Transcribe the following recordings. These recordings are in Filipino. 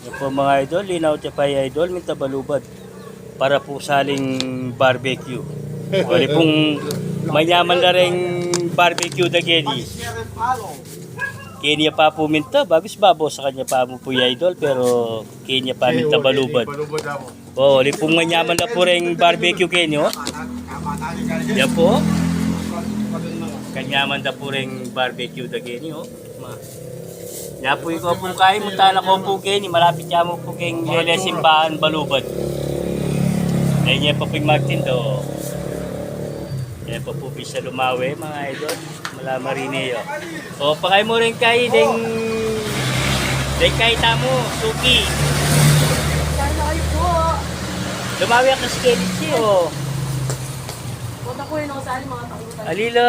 Yan po mga idol, linaw tapay idol, may tabalubad. Para po saling barbecue. Wali pong mayaman na rin barbecue na Kenny. Kenya pa po minta, bagos babo sa kanya pa mo po idol, pero Kenya pa minta balubad. Balubad ako. Oh, wali pong mayaman na po rin barbecue Kenny, oh. Yan po. Kanyaman na po rin barbecue na Kenny, oh. Ma. Yan po ikaw po kain mo tala ko po Kenny, malapit yan mo po keng Lele Simbahan balubad. Ayun yan po po yung Martin do. Yan po po sa lumawi mga idol. Mala Marineo. O pakay mo rin kay ding ding kay tamo, suki. Sana kayo po. Lumawi ang kaskelitsi o. Punta ko yun ako mga takutan. Alila.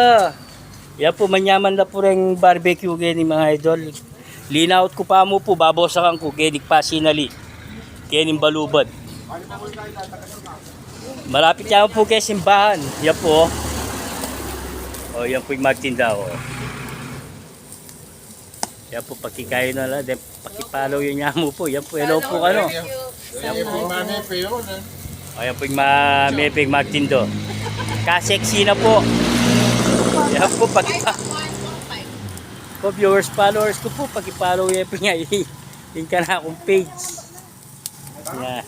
Yan po, manyaman na po rin barbecue gani mga idol. Linaut ko pa mo po, babosakan ko, genik pa sinali. Gening balubad. Malapit yan po kay simbahan. Yan po. O, yan po yung magtinda o. Yan po, pakikayo na lang. Then, pakipalaw yung nyamo po. Yan po, hello po ano. Yan yung mami pa yun. eh. O, yan po yung mamipig magtindo. Kaseksi na po. Yan po, pakipa. Po, viewers, followers ko po, niya. Yung ka na akong page. Yan.